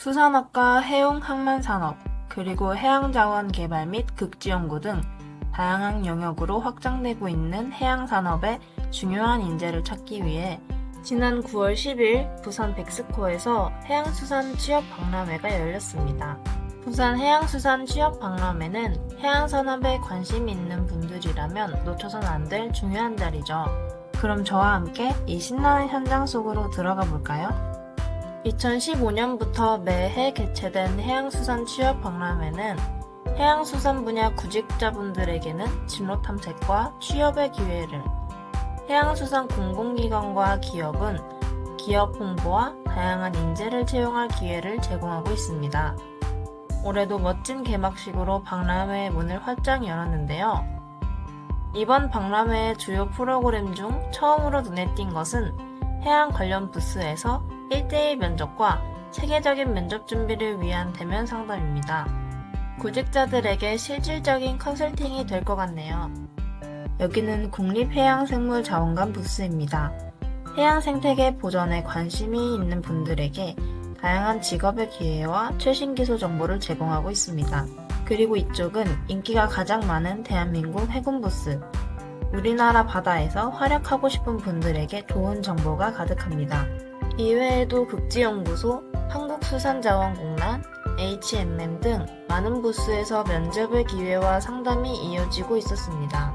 수산업과 해운항만산업, 그리고 해양자원 개발 및 극지연구 등 다양한 영역으로 확장되고 있는 해양산업의 중요한 인재를 찾기 위해 지난 9월 10일 부산 백스코에서 해양수산 취업 박람회가 열렸습니다. 부산 해양수산 취업 박람회는 해양산업에 관심 있는 분들이라면 놓쳐선 안 될 중요한 자리죠. 그럼 저와 함께 이 신나는 현장 속으로 들어가 볼까요? 2015년부터 매해 개최된 해양수산 취업 박람회는 해양수산 분야 구직자분들에게는 진로 탐색과 취업의 기회를, 해양수산 공공기관과 기업은 기업 홍보와 다양한 인재를 채용할 기회를 제공하고 있습니다. 올해도 멋진 개막식으로 박람회의 문을 활짝 열었는데요. 이번 박람회의 주요 프로그램 중 처음으로 눈에 띈 것은 해양 관련 부스에서 1대1 면접과 체계적인 면접 준비를 위한 대면 상담입니다. 구직자들에게 실질적인 컨설팅이 될 것 같네요. 여기는 국립해양생물자원관 부스입니다. 해양 생태계 보전에 관심이 있는 분들에게 다양한 직업의 기회와 최신 기술 정보를 제공하고 있습니다. 그리고 이쪽은 인기가 가장 많은 대한민국 해군 부스. 우리나라 바다에서 활약하고 싶은 분들에게 좋은 정보가 가득합니다. 이외에도 극지연구소, 한국수산자원공단, HMM 등 많은 부스에서 면접의 기회와 상담이 이어지고 있었습니다.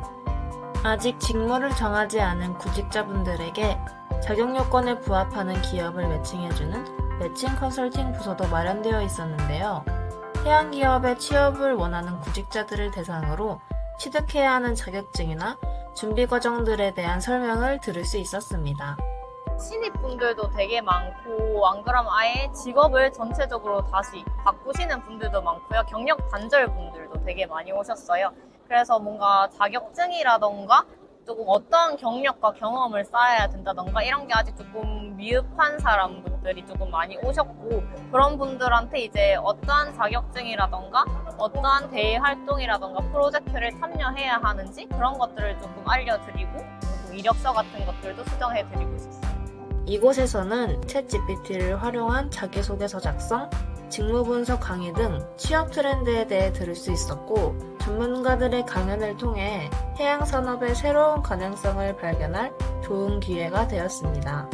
아직 직무를 정하지 않은 구직자분들에게 자격 요건에 부합하는 기업을 매칭해주는 매칭 컨설팅 부서도 마련되어 있었는데요. 해양 기업에 취업을 원하는 구직자들을 대상으로 취득해야 하는 자격증이나 준비 과정들에 대한 설명을 들을 수 있었습니다. 신입분들도 되게 많고 안 그러면 아예 직업을 전체적으로 다시 바꾸시는 분들도 많고요. 경력 단절 분들도 되게 많이 오셨어요. 그래서 뭔가 자격증이라던가 조금 어떤 경력과 경험을 쌓아야 된다던가 이런 게 아직 조금 미흡한 사람들이 조금 많이 오셨고 그런 분들한테 이제 어떠한 자격증이라던가 어떠한 대외 활동이라던가 프로젝트를 참여해야 하는지 그런 것들을 조금 알려드리고 이력서 같은 것들도 수정해드리고 있었어요. 이곳에서는 챗GPT를 활용한 자기소개서 작성, 직무 분석 강의 등 취업 트렌드에 대해 들을 수 있었고, 전문가들의 강연을 통해 해양 산업의 새로운 가능성을 발견할 좋은 기회가 되었습니다.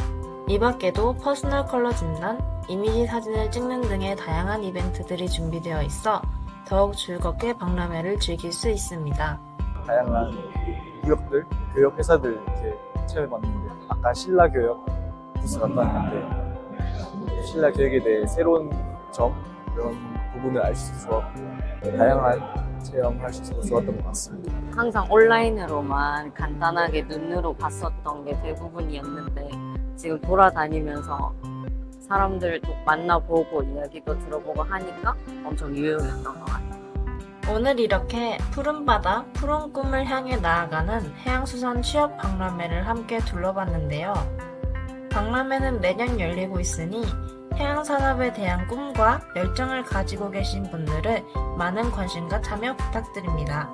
이 밖에도 퍼스널 컬러 진단, 이미지 사진을 찍는 등의 다양한 이벤트들이 준비되어 있어 더욱 즐겁게 박람회를 즐길 수 있습니다. 다양한 기업들, 교육 회사들 이렇게 체험해봤는데 아까 신라 교육 부스 갔다 왔는데 신라 교육에 대해 새로운 점 그런 부분을 알 수 있어서 다양한 체험할 수 있어서 좋았던 것 같습니다. 항상 온라인으로만 간단하게 눈으로 봤었던 게 대부분이었는데 지금 돌아다니면서 사람들 또 만나보고 이야기도 들어보고 하니까 엄청 유용했던 것 같아요. 오늘 이렇게 푸른 바다, 푸른 꿈을 향해 나아가는 해양수산 취업 박람회를 함께 둘러봤는데요. 박람회는 매년 열리고 있으니 해양산업에 대한 꿈과 열정을 가지고 계신 분들은 많은 관심과 참여 부탁드립니다.